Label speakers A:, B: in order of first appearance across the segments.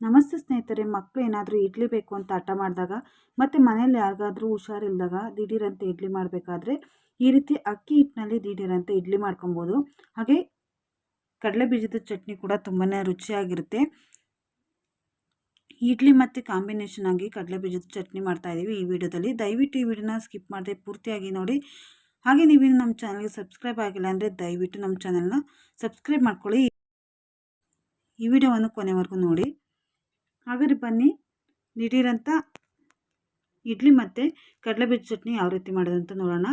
A: ನಮಸ್ತೆ ಸ್ನೇಹಿತರೆ ಮಕ್ಕಳು ಏನಾದರೂ ಇಡ್ಲಿ ಬೇಕು ಅಂತ ಹಠ ಮಾಡಿದಾಗ ಮತ್ತು ಮನೆಯಲ್ಲಿ ಯಾರಿಗಾದರೂ ಹುಷಾರಿಲ್ಲದಾಗ ದಿಢೀರಂತೆ ಇಡ್ಲಿ ಮಾಡಬೇಕಾದ್ರೆ ಈ ರೀತಿ ಅಕ್ಕಿ ಹಿಟ್ಟಿನಲ್ಲಿ ದಿಢೀರಂತೆ ಇಡ್ಲಿ ಮಾಡ್ಕೊಬೋದು. ಹಾಗೆ ಕಡಲೆ ಬೀಜದ ಚಟ್ನಿ ಕೂಡ ತುಂಬಾ ರುಚಿಯಾಗಿರುತ್ತೆ. ಇಡ್ಲಿ ಮತ್ತು ಕಾಂಬಿನೇಷನ್ ಆಗಿ ಕಡಲೆ ಬೀಜದ ಚಟ್ನಿ ಮಾಡ್ತಾಯಿದ್ದೀವಿ ಈ ವಿಡಿಯೋದಲ್ಲಿ. ದಯವಿಟ್ಟು ಈ ವಿಡಿಯೋನ ಸ್ಕಿಪ್ ಮಾಡದೆ ಪೂರ್ತಿಯಾಗಿ ನೋಡಿ. ಹಾಗೆ ನೀವು ನಮ್ಮ ಚಾನಲ್ಗೆ ಸಬ್ಸ್ಕ್ರೈಬ್ ಆಗಿಲ್ಲ ಅಂದರೆ ದಯವಿಟ್ಟು ನಮ್ಮ ಚಾನಲ್ನ ಸಬ್ಸ್ಕ್ರೈಬ್ ಮಾಡ್ಕೊಳ್ಳಿ. ಈ ವಿಡಿಯೋವನ್ನು ಕೊನೆವರೆಗೂ ನೋಡಿ. ಹಾಗಾದ್ರೆ ಬನ್ನಿ. ದಿಢೀರಂತ ಇಡ್ಲಿ ಮತ್ತು ಕಡಲೆಬೀಜ ಚಟ್ನಿ ಯಾವ ರೀತಿ ಮಾಡೋದು ಅಂತ ನೋಡೋಣ.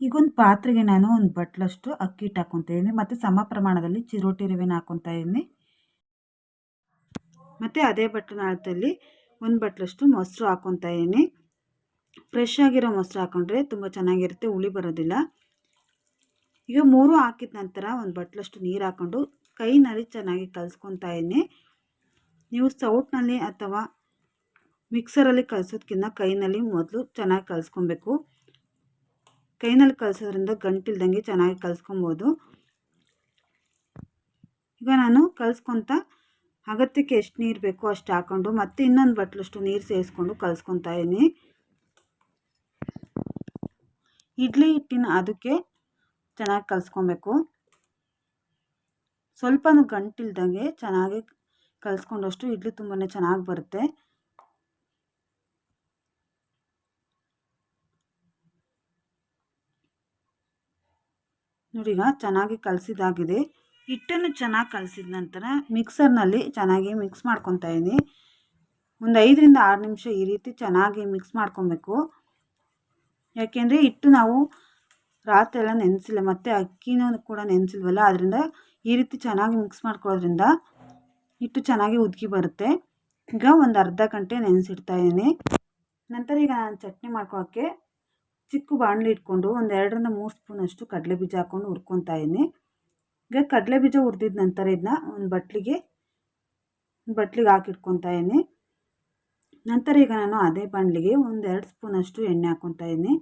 A: ಈಗೊಂದು ಪಾತ್ರೆಗೆ ನಾನು ಒಂದು ಬಟ್ಲಷ್ಟು ಅಕ್ಕಿ ಹಿಟ್ಟು ಹಾಕ್ಕೊತಾ ಇದ್ದೀನಿ. ಮತ್ತು ಸಮ ಪ್ರಮಾಣದಲ್ಲಿ ಚಿರೋಟಿ ರವೆನ ಹಾಕ್ಕೊತಾ ಇದ್ದೀನಿ. ಮತ್ತು ಅದೇ ಬಟ್ಟನ ಒಂದು ಬಟ್ಲಷ್ಟು ಮೊಸರು ಹಾಕೊತಾ ಇದ್ದೀನಿ. ಫ್ರೆಶ್ ಆಗಿರೋ ಮೊಸರು ಹಾಕೊಂಡ್ರೆ ತುಂಬ ಚೆನ್ನಾಗಿರುತ್ತೆ, ಹುಳಿ ಬರೋದಿಲ್ಲ. ಈಗ ಮೂರು ಹಾಕಿದ ನಂತರ ಒಂದು ಬಟ್ಲಷ್ಟು ನೀರು ಹಾಕ್ಕೊಂಡು ಕೈನಲ್ಲಿ ಚೆನ್ನಾಗಿ ಕಲಸ್ಕೊತಾ ಇದ್ದೀನಿ. ನೀವು ಸೌಟ್ನಲ್ಲಿ ಅಥವಾ ಮಿಕ್ಸರಲ್ಲಿ ಕಲ್ಸೋದಕ್ಕಿಂತ ಕೈನಲ್ಲಿ ಮೊದಲು ಚೆನ್ನಾಗಿ ಕಲಿಸ್ಕೊಬೇಕು. ಕೈನಲ್ಲಿ ಕಲಿಸೋದ್ರಿಂದ ಗಂಟಿಲ್ದಂಗೆ ಚೆನ್ನಾಗಿ ಕಲಿಸ್ಕೊಬೋದು. ಈಗ ನಾನು ಕಲಿಸ್ಕೊತ ಅಗತ್ಯಕ್ಕೆ ಎಷ್ಟು ನೀರು ಬೇಕೋ ಅಷ್ಟು ಹಾಕ್ಕೊಂಡು ಮತ್ತೆ ಇನ್ನೊಂದು ಬಟ್ಲಷ್ಟು ನೀರು ಸೇರಿಸ್ಕೊಂಡು ಕಲಿಸ್ಕೊತಾ ಇದ್ದೀನಿ. ಇಡ್ಲಿ ಹಿಟ್ಟಿನ ಅದಕ್ಕೆ ಚೆನ್ನಾಗಿ ಕಲಿಸ್ಕೊಬೇಕು. ಸ್ವಲ್ಪನೂ ಗಂಟಿಲ್ದಂಗೆ ಚೆನ್ನಾಗಿ ಕಲಿಸ್ಕೊಂಡಷ್ಟು ಇಡ್ಲಿ ತುಂಬಾ ಚೆನ್ನಾಗಿ ಬರುತ್ತೆ. ನೋಡಿ ಚೆನ್ನಾಗಿ ಕಲಸಿದಾಗಿದೆ ಹಿಟ್ಟನ್ನು ಚೆನ್ನಾಗಿ ಕಲಸಿದ ನಂತರ ಮಿಕ್ಸರ್ನಲ್ಲಿ ಚೆನ್ನಾಗಿ ಮಿಕ್ಸ್ ಮಾಡ್ಕೊತಾ ಇದ್ದೀನಿ ಒಂದು ಐದರಿಂದ ಆರು ನಿಮಿಷ ಈ ರೀತಿ ಚೆನ್ನಾಗಿ ಮಿಕ್ಸ್ ಮಾಡ್ಕೊಬೇಕು. ಯಾಕೆಂದರೆ ಹಿಟ್ಟು ನಾವು ರಾತ್ರಿ ಎಲ್ಲ ನೆನೆಸಿಲ್ಲ, ಮತ್ತು ಅಕ್ಕಿನೂ ಕೂಡ ನೆನೆಸಿಲ್ವಲ್ಲ ಅದರಿಂದ ಈ ರೀತಿ ಚೆನ್ನಾಗಿ ಮಿಕ್ಸ್ ಮಾಡ್ಕೊಳ್ಳೋದ್ರಿಂದ ಹಿಟ್ಟು ಚೆನ್ನಾಗಿ ಉದ್ಗಿ ಬರುತ್ತೆ. ಈಗ ಒಂದು ಅರ್ಧ ಗಂಟೆ ನೆನೆಸಿಡ್ತಾ ಇದ್ದೀನಿ. ನಂತರ ಈಗ ನಾನು ಚಟ್ನಿ ಮಾಡ್ಕೊಳ್ಳೋಕ್ಕೆ ಚಿಕ್ಕ ಬಾಣಲಿ ಇಟ್ಕೊಂಡು ಒಂದು ಎರಡರಿಂದ ಮೂರು ಸ್ಪೂನಷ್ಟು ಕಡಲೆ ಬೀಜ ಹಾಕ್ಕೊಂಡು ಹುರ್ಕೊತಾ ಇದ್ದೀನಿ. ಈಗ ಕಡಲೆ ಬೀಜ ಹುರಿದಿದ ನಂತರ ಇದನ್ನ ಒಂದು ಬಟ್ಲಿಗೆ ಬಟ್ಲಿಗೆ ಹಾಕಿಟ್ಕೊತಾ ಇದ್ದೀನಿ. ನಂತರ ಈಗ ನಾನು ಅದೇ ಬಾಣಲಿಗೆ ಒಂದು ಎರಡು ಸ್ಪೂನಷ್ಟು ಎಣ್ಣೆ ಹಾಕ್ಕೊತಾ ಇದ್ದೀನಿ.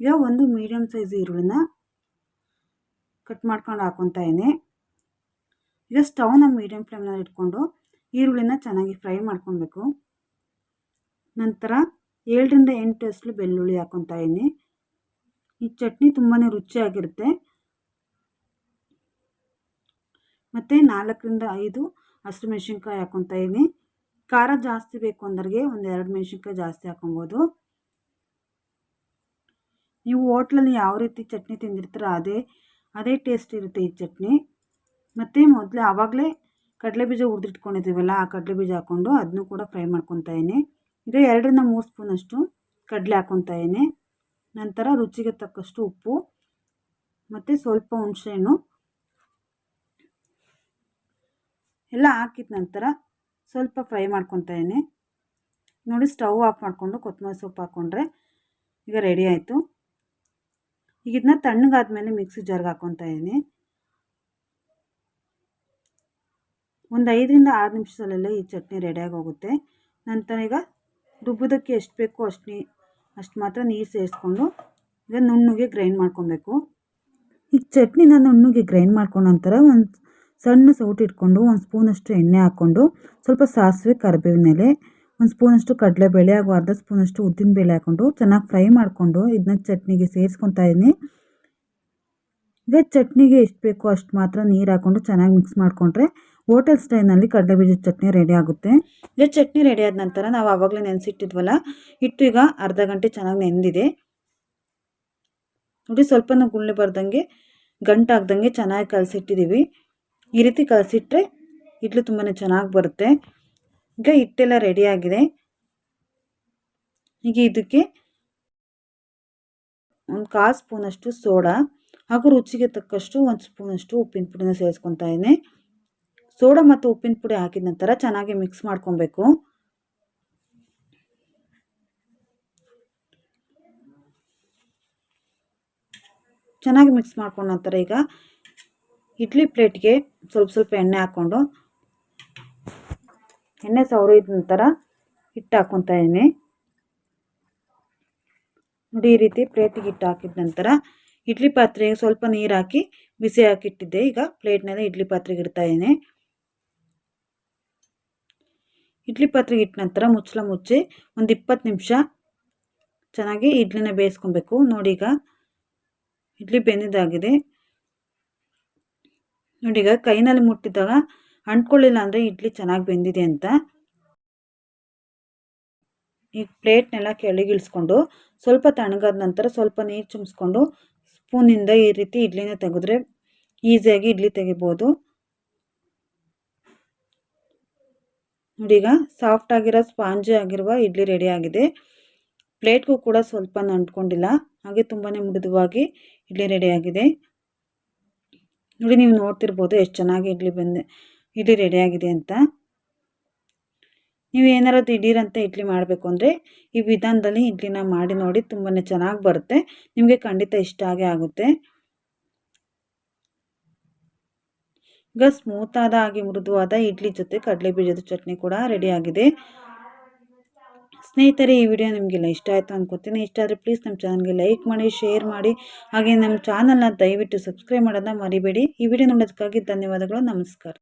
A: ಈಗ ಒಂದು ಮೀಡಿಯಮ್ ಸೈಜ್ ಈರುಳ್ಳಿನ ಕಟ್ ಮಾಡ್ಕೊಂಡು ಹಾಕ್ಕೊತಾ ಇದ್ದೀನಿ. ಈಗ ಸ್ಟವ್ನ ಮೀಡಿಯಮ್ ಫ್ಲೇಮ್ನಲ್ಲಿ ಇಟ್ಕೊಂಡು ಈರುಳ್ಳಿನ ಚೆನ್ನಾಗಿ ಫ್ರೈ ಮಾಡ್ಕೊಬೇಕು ನಂತರ ಏಳರಿಂದ ಎಂಟು ಅಷ್ಟು ಬೆಳ್ಳುಳ್ಳಿ ಹಾಕ್ಕೊತಾ ಇದ್ದೀನಿ. ಈ ಚಟ್ನಿ ತುಂಬಾ ರುಚಿಯಾಗಿರುತ್ತೆ. ಮತ್ತು ನಾಲ್ಕರಿಂದ ಐದು ಹಸಿರು ಮೆಣಸಿನ್ಕಾಯಿ ಹಾಕ್ಕೊತಾ ಇದ್ದೀನಿ. ಖಾರ ಜಾಸ್ತಿ ಬೇಕು ಅಂದ್ರಿಗೆ ಒಂದು ಎರಡು ಮೆಣಸಿನ್ಕಾಯಿ ಜಾಸ್ತಿ ಹಾಕೊಬೋದು ನೀವು ಹೋಟ್ಲಲ್ಲಿ ಯಾವ ರೀತಿ ಚಟ್ನಿ ತಿಂದಿರ್ತೀರೋ ಅದೇ ಅದೇ ಟೇಸ್ಟ್ ಇರುತ್ತೆ ಈ ಚಟ್ನಿ. ಮತ್ತು ಮೊದಲೇ ಆವಾಗಲೇ ಕಡಲೆ ಬೀಜ ಹುರಿದಿಟ್ಕೊಂಡಿದ್ದೀವಲ್ಲ, ಆ ಕಡಲೆ ಬೀಜ ಹಾಕ್ಕೊಂಡು ಅದನ್ನು ಕೂಡ ಫ್ರೈ ಮಾಡ್ಕೊತಾ ಇದ್ದೀನಿ. ಈಗ ಎರಡರಿಂದ ಮೂರು ಸ್ಪೂನಷ್ಟು ಕಡಲೆ ಹಾಕ್ಕೊತಾ ನಂತರ ರುಚಿಗೆ ತಕ್ಕಷ್ಟು ಉಪ್ಪು, ಮತ್ತು ಸ್ವಲ್ಪ ಹುಣಸೆಹಣ್ಣು. ಎಲ್ಲ ಹಾಕಿದ ನಂತರ ಸ್ವಲ್ಪ ಫ್ರೈ ಮಾಡ್ಕೊತಾ ಇದ್ದೀನಿ. ನೋಡಿ ಸ್ಟವ್ ಆಫ್ ಮಾಡಿಕೊಂಡು ಕೊತ್ತಂಬರಿ ಸೊಪ್ಪು ಹಾಕ್ಕೊಂಡ್ರೆ ಈಗ ರೆಡಿ ಆಯಿತು. ಈಗ ಇದನ್ನ ತಣ್ಣಗಾದ್ಮೇಲೆ ಮಿಕ್ಸಿ ಜಾರ್ಗೆ ಹಾಕ್ಕೊತಾ ಇದ್ದೀನಿ. ಒಂದು ಐದರಿಂದ ಆರು ನಿಮಿಷದಲ್ಲೆಲ್ಲ ಈ ಚಟ್ನಿ ರೆಡಿಯಾಗಿ ಹೋಗುತ್ತೆ. ನಂತರ ಈಗ ರುಬ್ಬೋದಕ್ಕೆ ಎಷ್ಟು ಬೇಕೋ ಅಷ್ಟು ನೀ, ಅಷ್ಟು ಮಾತ್ರ ನೀರು ಸೇರಿಸ್ಕೊಂಡು ಈಗ ನುಣ್ಣಗೆ ಗ್ರೈಂಡ್ ಮಾಡ್ಕೊಬೇಕು. ಈ ಚಟ್ನಿನ ನುಣ್ಣಗೆ ಗ್ರೈಂಡ್ ಮಾಡ್ಕೊಂಡ ನಂತರ ಒಂದು ಸಣ್ಣ ಸೌಟ್ ಇಟ್ಕೊಂಡು ಒಂದು ಸ್ಪೂನಷ್ಟು ಎಣ್ಣೆ ಹಾಕ್ಕೊಂಡು ಸ್ವಲ್ಪ ಸಾಸಿವೆ, ಕರಿಬೇವಿನ ಎಲೆ, ಒಂದು ಸ್ಪೂನಷ್ಟು ಕಡಲೆಬೇಳೆ ಹಾಗೂ ಅರ್ಧ ಸ್ಪೂನಷ್ಟು ಉದ್ದಿನಬೇಳೆ ಹಾಕ್ಕೊಂಡು ಚೆನ್ನಾಗಿ ಫ್ರೈ ಮಾಡಿಕೊಂಡು ಇದನ್ನ ಚಟ್ನಿಗೆ ಸೇರಿಸ್ಕೊತಾ ಇದ್ದೀನಿ ಈಗ ಚಟ್ನಿಗೆ ಎಷ್ಟು ಬೇಕೋ ಅಷ್ಟು ಮಾತ್ರ ನೀರು ಹಾಕ್ಕೊಂಡು ಚೆನ್ನಾಗಿ ಮಿಕ್ಸ್ ಮಾಡಿಕೊಂಡ್ರೆ ಹೋಟೆಲ್ ಸ್ಟೈಲ್ನಲ್ಲಿ ಕಡಲೆಬೀಜದ ಚಟ್ನಿ ರೆಡಿ ಆಗುತ್ತೆ. ಈಗ ಚಟ್ನಿ ರೆಡಿ ಆದ ನಂತರ ನಾವು ಆವಾಗಲೇ ನೆನೆಸಿಟ್ಟಿದ್ವಲ್ಲ, ಹಿಟ್ಟು ಈಗ ಅರ್ಧ ಗಂಟೆ ಚೆನ್ನಾಗಿ ನೆಂದಿದೆ. ನೋಡಿ ಸ್ವಲ್ಪನೂ ಗುಳ್ಳೆ ಬರ್ದಂಗೆ ಗಂಟಾಗ್ದಂಗೆ ಚೆನ್ನಾಗಿ ಕಲಸಿಟ್ಟಿದ್ದೀವಿ ಈ ರೀತಿ ಕಲಸಿಟ್ರೆ ಇಡ್ಲು ತುಂಬಾ ಚೆನ್ನಾಗಿ ಬರುತ್ತೆ. ಈಗ ಹಿಟ್ಟೆಲ್ಲ ರೆಡಿಯಾಗಿದೆ ಈಗ ಇದಕ್ಕೆ ಒಂದು ಕಾಲು ಸ್ಪೂನಷ್ಟು ಸೋಡಾ ಹಾಗೂ ರುಚಿಗೆ ತಕ್ಕಷ್ಟು ಒಂದು ಸ್ಪೂನಷ್ಟು ಉಪ್ಪಿನ ಪುಡಿನ ಸೇರಿಸ್ಕೊತಾ ಇದ್ದೀನಿ ಸೋಡಾ ಮತ್ತು ಉಪ್ಪಿನ ಪುಡಿ ಹಾಕಿದ ನಂತರ ಚೆನ್ನಾಗಿ ಮಿಕ್ಸ್ ಮಾಡ್ಕೊಬೇಕು. ಚೆನ್ನಾಗಿ ಮಿಕ್ಸ್ ಮಾಡ್ಕೊಂಡ ನಂತರ ಈಗ ಇಡ್ಲಿ ಪ್ಲೇಟ್ಗೆ ಸ್ವಲ್ಪ ಸ್ವಲ್ಪ ಎಣ್ಣೆ ಹಾಕ್ಕೊಂಡು ಎಣ್ಣೆ ಸವರಿದ ನಂತರ ಹಿಟ್ಟು ಹಾಕ್ಕೊತಾ ಇದ್ದೀನಿ. ನೋಡಿ ಈ ರೀತಿ ಪ್ಲೇಟಿಗೆ ಹಿಟ್ಟು ಹಾಕಿದ ನಂತರ ಇಡ್ಲಿ ಪಾತ್ರೆಗೆ ಸ್ವಲ್ಪ ನೀರು ಹಾಕಿ ಬಿಸಿ ಹಾಕಿಟ್ಟಿದ್ದೆ ಈಗ ಪ್ಲೇಟ್ನಲ್ಲಿ ಇಡ್ಲಿ ಪಾತ್ರೆಗೆ ಇಡ್ತಾ ಇದ್ದೀನಿ. ಇಡ್ಲಿ ಪಾತ್ರೆಗೆ ಇಟ್ಟ ನಂತರ ಮುಚ್ಚಳ ಮುಚ್ಚಿ ಒಂದು ಇಪ್ಪತ್ತು ನಿಮಿಷ ಚೆನ್ನಾಗಿ ಇಡ್ಲಿನ ಬೇಯಿಸ್ಕೊಬೇಕು. ನೋಡಿ ಈಗ ಇಡ್ಲಿ ಬೆಂದಿದ್ದಾಗಿದೆ ನೋಡಿ ಈಗ ಕೈನಲ್ಲಿ ಮುಟ್ಟಿದಾಗ ಅಂಟ್ಕೊಳ್ಳಿಲ್ಲ ಅಂದರೆ ಇಡ್ಲಿ ಚೆನ್ನಾಗಿ ಬೆಂದಿದೆ ಅಂತ. ಈಗ ಪ್ಲೇಟ್ನೆಲ್ಲ ಕೆಳಗಿಳಿಸ್ಕೊಂಡು ಸ್ವಲ್ಪ ತಣ್ಣಗಾದ ನಂತರ ಸ್ವಲ್ಪ ನೀರು ಚುಮ್ಸ್ಕೊಂಡು ಸ್ಪೂನಿಂದ ಈ ರೀತಿ ಇಡ್ಲಿನ ತೆಗೆದ್ರೆ ಈಸಿಯಾಗಿ ಇಡ್ಲಿ ತೆಗಿಬೋದು. ನೋಡಿ ಈಗ ಸಾಫ್ಟ್ ಆಗಿರೋ ಸ್ಪಾಂಜಿ ಆಗಿರುವ ಇಡ್ಲಿ ರೆಡಿ ಆಗಿದೆ. ಪ್ಲೇಟ್ಗೂ ಕೂಡ ಸ್ವಲ್ಪ ನಂಟ್ಕೊಂಡಿಲ್ಲ ಹಾಗೆ ತುಂಬಾ ಮೃದುವಾಗಿ ಇಡ್ಲಿ ರೆಡಿ ಆಗಿದೆ. ನೋಡಿ ನೀವು ನೋಡ್ತಿರ್ಬೋದು ಎಷ್ಟು ಚೆನ್ನಾಗಿ ಇಡ್ಲಿ ಬಂದು, ಇಡ್ಲಿ ರೆಡಿಯಾಗಿದೆ ಅಂತ. ನೀವು ಏನಾರು ದಿಢೀರಂತೆ ಇಡ್ಲಿ ಮಾಡಬೇಕು ಅಂದರೆ ಈ ವಿಧಾನದಲ್ಲಿ ಇಡ್ಲಿನ ಮಾಡಿ ನೋಡಿ ತುಂಬಾ ಚೆನ್ನಾಗಿ ಬರುತ್ತೆ. ನಿಮಗೆ ಖಂಡಿತ ಇಷ್ಟ ಆಗೇ ಆಗುತ್ತೆ. ಈಗ ಸ್ಮೂತಾದ ಹಾಗೆ ಮೃದುವಾದ ಇಡ್ಲಿ ಜೊತೆ ಕಡಲೆ ಬೀಜದ ಚಟ್ನಿ ಕೂಡ ರೆಡಿಯಾಗಿದೆ ಸ್ನೇಹಿತರೆ, ಈ ವಿಡಿಯೋ ನಿಮಗೆಲ್ಲ ಇಷ್ಟ ಆಯಿತು ಅನ್ಕೋತೀನಿ. ಇಷ್ಟ ಆದರೆ ಪ್ಲೀಸ್ ನಮ್ಮ ಚಾನಲ್ಗೆ ಲೈಕ್ ಮಾಡಿ ಶೇರ್ ಮಾಡಿ. ಹಾಗೆ ನಮ್ಮ ಚಾನಲ್ನ ದಯವಿಟ್ಟು ಸಬ್ಸ್ಕ್ರೈಬ್ ಮಾಡೋದನ್ನ ಮರಿಬೇಡಿ. ಈ ವಿಡಿಯೋ ನೋಡೋದಕ್ಕಾಗಿ ಧನ್ಯವಾದಗಳು. ನಮಸ್ಕಾರ.